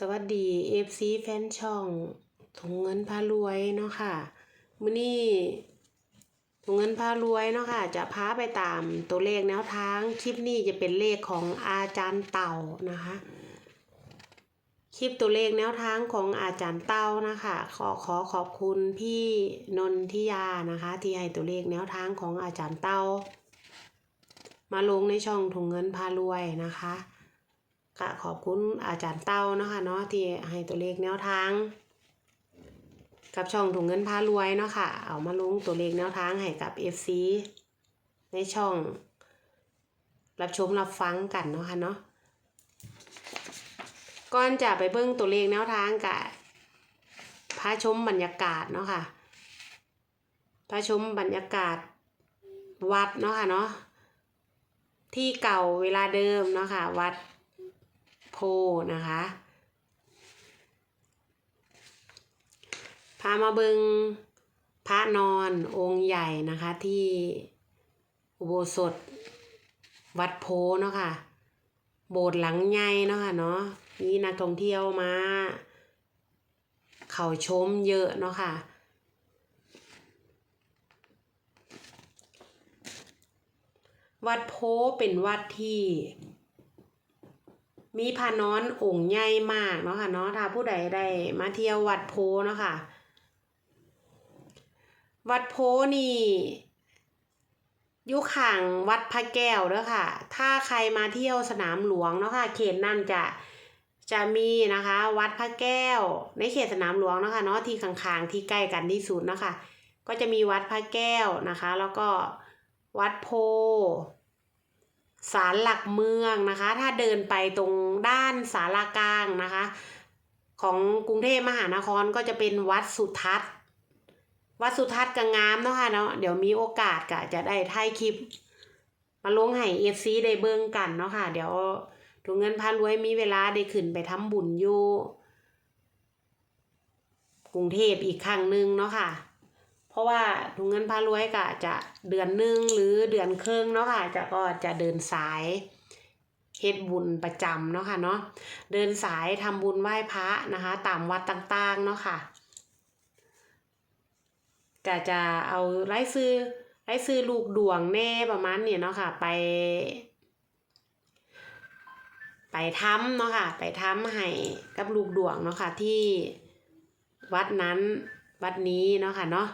สวัสดี FC แฟนช่องถุงเงินพารวยเนาะค่ะมื้อนี้ถุงเงินพารวยเนาะค่ะ จะพาไปตามตัวเลขแนวทางคลิปนี้จะเป็นเลขของอาจารย์เต่านะคะ คลิปตัวเลขแนวทางของอาจารย์เต้านะคะ ขอขอขอบคุณพี่นนทิยานะคะ ที่ให้ตัวเลขแนวทางของอาจารย์เต้ามาลงในช่องถุงเงินพารวยนะคะ ก็ขอบคุณอาจารย์เต้านะคะเนาะที่ให้ตัวเลขแนวทาง กับช่องถุงเงินพารวยเนาะค่ะ เอามาลงตัวเลขแนวทางให้กับ FC ในช่อง รับชมรับฟังกันเนาะค่ะเนาะก่อนจะไปเบิ่งตัวเลขแนวทางกะพาชมบรรยากาศเนาะค่ะพาชมบรรยากาศวัดเนาะค่ะเนาะที่เก่าเวลาเดิมเนาะค่ะวัด โพนะคะ พามาเบิงพระนอนองค์ใหญ่นะคะที่อุโบสถวัดโพเนาะค่ะ โบสถ์หลังใหญ่เนาะค่ะเนาะมีนักท่องเที่ยวมา เขาชมเยอะเนาะค่ะ วัดโพเป็นวัดที่ มีพระนอนองค์ใหญ่มากเนาะค่ะเนาะถ้าผู้ใดได้มาเที่ยววัดโพเนาะค่ะ วัดโพนี่อยู่ข้างวัดพระแก้วเด้อค่ะ ถ้าใครมาเที่ยวสนามหลวงเนาะค่ะ เขตนั่นจะจะมีนะคะ วัดพระแก้ว ในเขตสนามหลวงเนาะค่ะเนาะที่ข้างๆที่ใกล้กันที่สุดเนาะค่ะ ก็จะมีวัดพระแก้วนะคะ แล้วก็วัดโพ ศาลหลักเมืองนะคะ ถ้าเดินไปตรงด้านศาลากลางนะคะ ของกรุงเทพมหานครก็จะเป็นวัดสุทัศน์ วัดสุทัศน์ก็งามเนาะค่ะเนาะเดี๋ยวมีโอกาสก็จะได้ถ่ายคลิป มาลงให้เอฟซีได้เบิ่งกันเนาะค่ะ เดี๋ยวถุงเงินพารวยมีเวลาได้ขึ้นไปทำบุญอยู่กรุงเทพอีกครั้งหนึ่งเนาะค่ะ ราะว่าถุงเงินพารวยก็จะเดือนหนึ่งหรือเดือนครึ่งเนาะค่ะจะก็จะเดินสายเฮ็ดบุญประจำเนาะค่ะเนาะเดินสายทำบุญไหว้พระนะคะ ตามวัดต่างๆเนาะค่ะก็จะเอาไล่ซื้อไล่ซื้อลูกดวงแน่ประมาณนี้เนาะค่ะ ไป ไปทำเนาะค่ะ ไปทำให้กับลูกดวงเนาะค่ะที่วัดนั้นวัดนี้เนาะค่ะเนาะ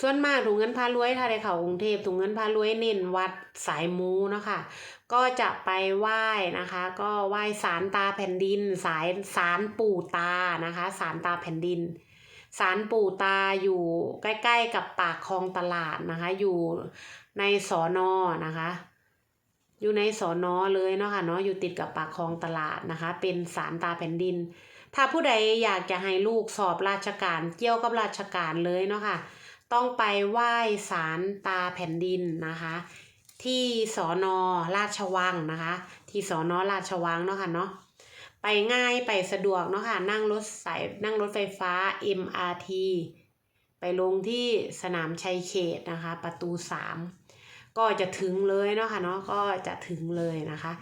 ส่วนมากถุงเงินพารวยถ้าได้เข้ากรุงเทพถุงเงินพารวยเน้นวัดสายมูเนาะค่ะก็จะไปไหว้นะคะ ก็ไหว้สารตาแผ่นดิน สายสารปู่ตานะคะสารตาแผ่นดินสารปู่ตาอยู่ใกล้ ๆ กับปากคลองตลาดนะคะ อยู่ในสอนอนะคะ อยู่ในสอนอเลยเนาะค่ะเนาะอยู่ติดกับปากคลองตลาดนะคะ เป็นสารตาแผ่นดิน ถ้าผู้ใดอยากจะให้ลูกสอบราชการเกี่ยวกับราชการเลยเนาะค่ะ ต้องไปไหว้สารตาแผ่นดินนะคะ ที่สอนอราชวังนะคะ ที่สอนอราชวังเนาะค่ะเนาะไปง่ายไปสะดวกเนาะค่ะนั่งรถสายนั่งรถไฟฟ้า MRT ไปลงที่สนามชัยเขตนะคะ ประตูสามก็จะถึงเลยเนาะค่ะเนาะก็จะถึงเลยนะคะ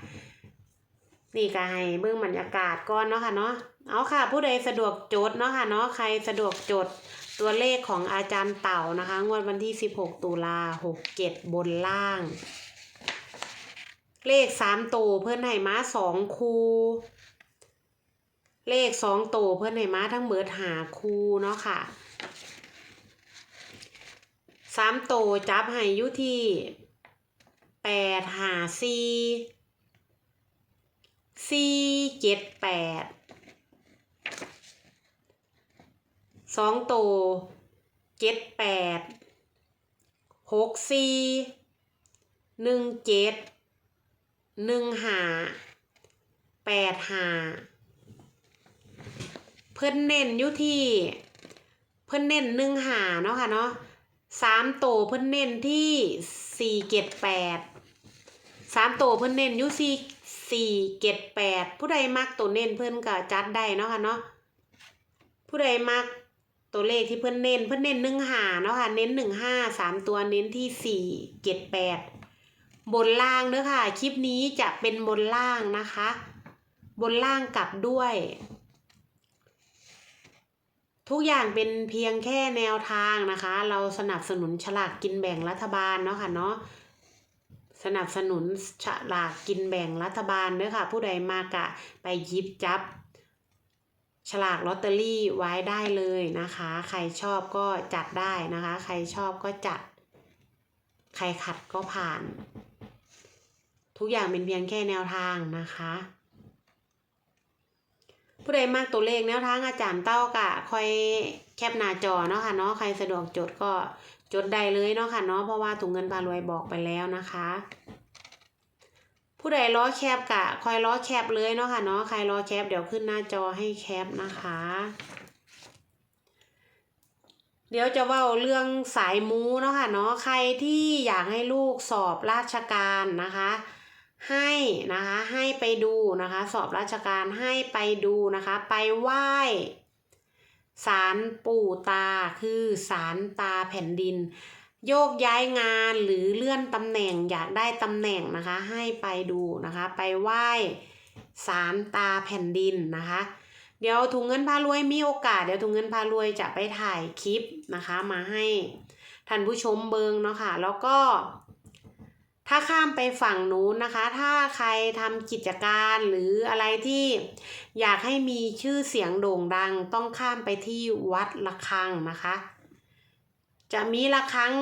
นี่ก็ให้เบื้องบรรยากาศก่อนเนาะค่ะเนาะเอาค่ะ ผู้ใดสะดวกจดเนาะค่ะเนาะใครสะดวกจด ตัวเลขของอาจารย์เต่านะคะ งวดวันที่ 16 ตุลา67 บนล่าง เลขสามตัวเพื่อนให้มาสองคูเลขสองตัวเพื่อนให้มาทั้งเบิดหาคูเนาะค่ะสามตัวจับให้ยู่ที่แปดหาสี่สี่เจ็ดแปด สองตัวเจ็ดแปดหกสี่หนึ่งเจ็ดหนึ่งหาแปดหาเพิ่นเน้นอยู่ที่เพิ่นเน้นหนึ่งหาเนาะค่ะเนาะสามโตวเพิ่นเน้นที่สี่เจ็ดแปดสามโตวเพิ่นเน้นอยู่สี่สี่เจ็ดแปดผู้ใดมักตัวเน้นเพิ่นก็จัดได้เนาะค่ะเนาะผู้ใดมัก ตัวเลขที่เพิ่อนเน้นเพิ่อนเน้นหนึ่งหาเนาะค่ะเน้นหนึ่งห้าสามตัวเน้นที่สี่เจ็ดแปดบนล่างเด้อค่ะ คลิปนี้จะเป็นบนล่างนะคะ บนล่างกลับด้วย ทุกอย่างเป็นเพียงแค่แนวทางนะคะ เราสนับสนุนฉลากกินแบ่งรัฐบาลเนาะค่ะเนาะสนับสนุนฉลากกินแบ่งรัฐบาลเด้อค่ะ ผู้ใดมากะไปยิบจับ ฉลากลอตเตอรี่ไว้ได้เลยนะคะ ใครชอบก็จัดได้นะคะ ใครชอบก็จัด ใครขัดก็ผ่าน ทุกอย่างเป็นเพียงแค่แนวทางนะคะผู้ใดมากตัวเลขแนวทางอาจารย์เต้ากะคอยแคปหน้าจอเนาะค่ะเนาะใครสะดวกจดก็จดได้เลยเนาะค่ะเนาะเพราะว่าถุงเงินพารวยบอกไปแล้วนะคะ ผู้ใดล้อแคปกะคอยล้อแคปเลยเนาะค่ะเนาะใครล้อแคปเดี๋ยวขึ้นหน้าจอให้แคปนะคะ เดี๋ยวจะว่าเรื่องสายมูเนาะค่ะเนาะใครที่อยากให้ลูกสอบราชการนะคะ ให้นะคะให้ไปดูนะคะ สอบราชการให้ไปดูนะคะ ไปไหว้ศาลปู่ตาคือศาลตาแผ่นดิน โยกย้ายงานหรือเลื่อนตำแหน่งอยากได้ตำแหน่งนะคะ ให้ไปดูนะคะ ไปไหว้ศาลตาแผ่นดินนะคะ เดี๋ยวถุงเงินพารวยมีโอกาส เดี๋ยวถุงเงินพารวยจะไปถ่ายคลิปนะคะ มาให้ท่านผู้ชมเบิงเนาะค่ะแล้วก็ ถ้าข้ามไปฝั่งนู้นนะคะ ถ้าใครทำกิจการหรืออะไรที่อยากให้มีชื่อเสียงโด่งดัง ต้องข้ามไปที่วัดระฆังนะคะ จะมีระฆัง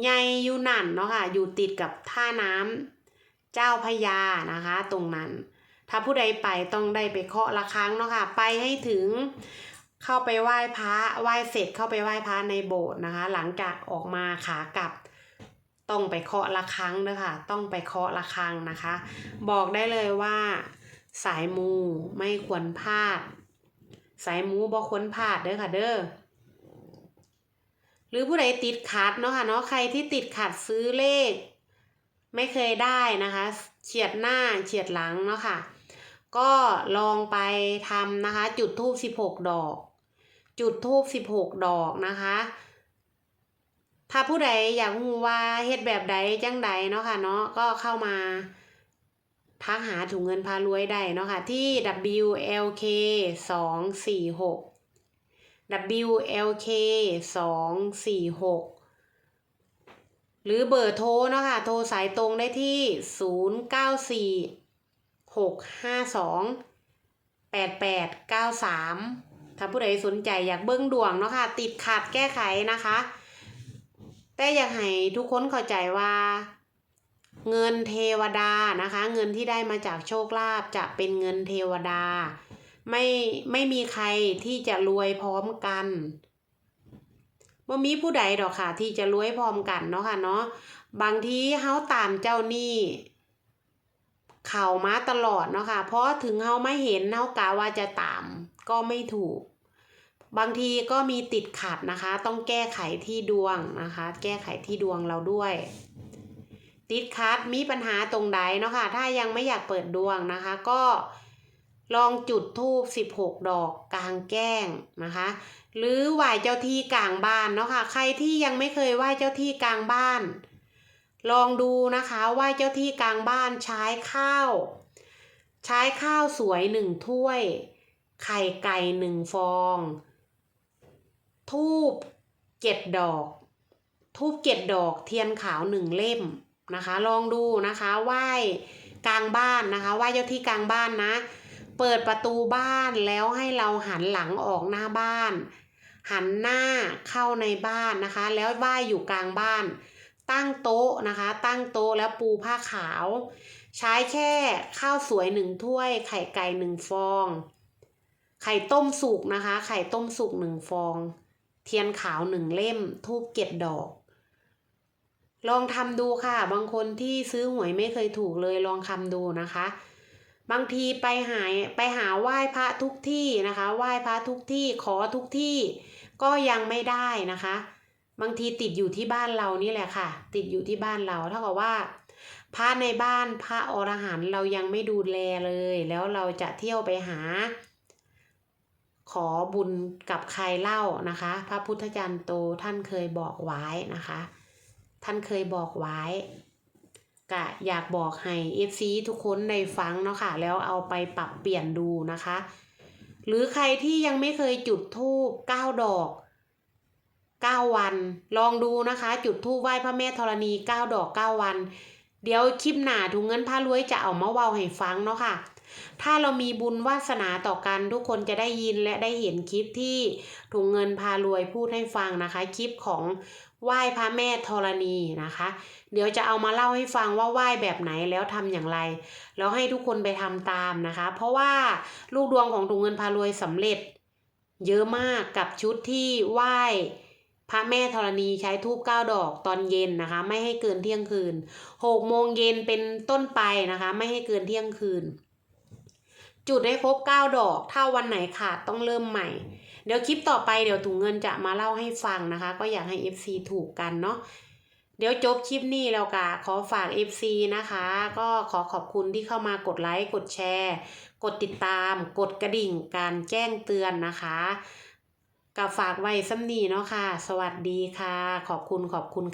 ใหญ่อยู่นั่นเนาะค่ะอยู่ติดกับท่าน้ำเจ้าพระยานะคะ ตรงนั้น ถ้าผู้ใดไปต้องได้ไปเคาะระฆังเนาะค่ะ ไปให้ถึงเข้าไปไหว้พระไหว้เสร็จเข้าไปไหว้พระในโบสถ์นะคะ หลังจากออกมาขากลับต้องไปเคาะระฆังเด้อค่ะ ต้องไปเคาะระฆังนะคะ บอกได้เลยว่า สายมูไม่ควรพลาด สายมูบ่ควรพลาดเด้อค่ะเด้อ รือผู้ใดติดขัดเนาะค่ะเนาะใครที่ติดขัดซื้อเลข ไม่เคยได้นะคะเฉียดหน้าเฉียดหลังเนาะค่ะ ก็ลองไปทำนะคะ จุดทูบสิบหกดอก จุดทูบสิบหกดอกนะคะ ถ้าผู้ใดอยากรู้ว่าเฮ็ดแบบใดจังใดเนาะค่ะเนาะก็เข้ามาทักหาถุงเงินพารวยได้เนาะค่ะที่ WLK สองสี่หก WLK สองสี่หกหรือเบอร์โทรเนาะค่ะ โทรสายตรงได้ที่ศูนย์เก้าสี่หกห้าสองแปดแปดเก้าสามถ้าผู้ใดสนใจอยากเบิ้งดวงเนาะค่ะ ติดขัดแก้ไขนะคะ แต่อยากให้ทุกคนเข้าใจว่าเงินเทวดานะคะ เงินที่ได้มาจากโชคลาภจะเป็นเงินเทวดา ไม่ไม่มีใครที่จะรวยพร้อมกันว่มีผู้ใดดอกค่ะ ที่จะรวยพร้อมกันเนาะค่ะเนาะบางทีเฮาตามเจ้านี้เข่ามาตลอดเนาะค่ะ เพราะถึงเฮาไม่เห็นเฮากะว่าจะตาม ก็ไม่ถูก บางทีก็มีติดขัดนะคะ ต้องแก้ไขที่ดวงนะคะ แก้ไขที่ดวงเราด้วย ติดขัดมีปัญหาตรงใดเนาะค่ะ ถ้ายังไม่อยากเปิดดวงนะคะ ก็ ลองจุดธูป16 ดอกกลางแก้งนะคะ หรือไหว้เจ้าที่กลางบ้านเนาะค่ะใครที่ยังไม่เคยไหว้เจ้าที่กลางบ้าน ลองดูนะคะไหว้เจ้าที่กลางบ้านใช้ข้าว ใช้ข้าวสวยหนึ่งถ้วย ไข่ไก่หนึ่งฟอง ทูบเจ็ดดอก ทูบเจ็ดดอกเทียนขาวหนึ่งเล่มนะคะ ลองดูนะคะไหว้กลางบ้านนะคะไหว้เจ้าที่กลางบ้านนะ เปิดประตูบ้านแล้วให้เราหันหลังออกหน้าบ้าน หันหน้าเข้าในบ้านนะคะ แล้วไหว้อยู่กลางบ้าน ตั้งโต๊ะนะคะ ตั้งโต๊ะแล้วปูผ้าขาว ใช้แค่ข้าวสวยหนึ่งถ้วย ไข่ไก่หนึ่งฟอง ไข่ต้มสุกนะคะ ไข่ต้มสุกหนึ่งฟอง เทียนขาวหนึ่งเล่ม ทูบเก็ดดอกลองทำดูค่ะ บางคนที่ซื้อหวยไม่เคยถูกเลยลองทำดูนะคะ บางทีไปหายไปหาไหว้พระทุกที่นะคะไหว้พระทุกที่ขอทุกที่ก็ยังไม่ได้นะคะ บางทีติดอยู่ที่บ้านเรานี่แหละค่ะ ติดอยู่ที่บ้านเราเท่ากับว่า พระในบ้านพระอรหันต์เรายังไม่ดูแลเลย แล้วเราจะเที่ยวไปหา ขอบุญกับใครเล่านะคะ พระพุทธจันทร์โตท่านเคยบอกไว้นะคะ ท่านเคยบอกไว้ กะอยากบอกให้ FC ทุกคนได้ฟังเนาะค่ะ แล้วเอาไปปรับเปลี่ยนดูนะคะ หรือใครที่ยังไม่เคยจุดธูปเก้าดอกเก้าวัน ลองดูนะคะ จุดธูปไหว้พระแม่ธรณีเก้าดอกเก้าวัน เดี๋ยวคลิปหนาถุงเงินพารวยจะเอามาเว้าให้ฟังเนาะค่ะ ถ้าเรามีบุญวาสนาต่อกันทุกคนจะได้ยินและได้เห็นคลิปที่ถุงเงินพารวยพูดให้ฟังนะคะ คลิปของ ไหว้พระแม่ธรณีนะคะ เดี๋ยวจะเอามาเล่าให้ฟังว่าไหว้แบบไหนแล้วทำอย่างไร แล้วให้ทุกคนไปทำตามนะคะ เพราะว่าลูกดวงของถุงเงินพารวยสำเร็จ เยอะมากกับชุดที่ไหว้พระแม่ธรณีใช้ทูบเก้าดอกตอนเย็นนะคะ ไม่ให้เกินเที่ยงคืนหกโมงเย็นเป็นต้นไปนะคะ ไม่ให้เกินเที่ยงคืน จุดให้ครบเก้าดอก ถ้าวันไหนขาดต้องเริ่มใหม่ เดี๋ยวคลิปต่อไปเดี๋ยวถุงเงินจะมาเล่าให้ฟังนะคะ ก็อยากให้ FC ถูกกันเนาะเดี๋ยวจบคลิปนี้แล้วกะขอฝาก FC นะคะ ก็ขอขอบคุณที่เข้ามากดไลค์ กดแชร์ กดติดตาม กดกระดิ่ง การแจ้งเตือนนะคะกับฝากไว้ซ้ำนีเนาะค่ะ สวัสดีค่ะ ขอบคุณขอบคุณ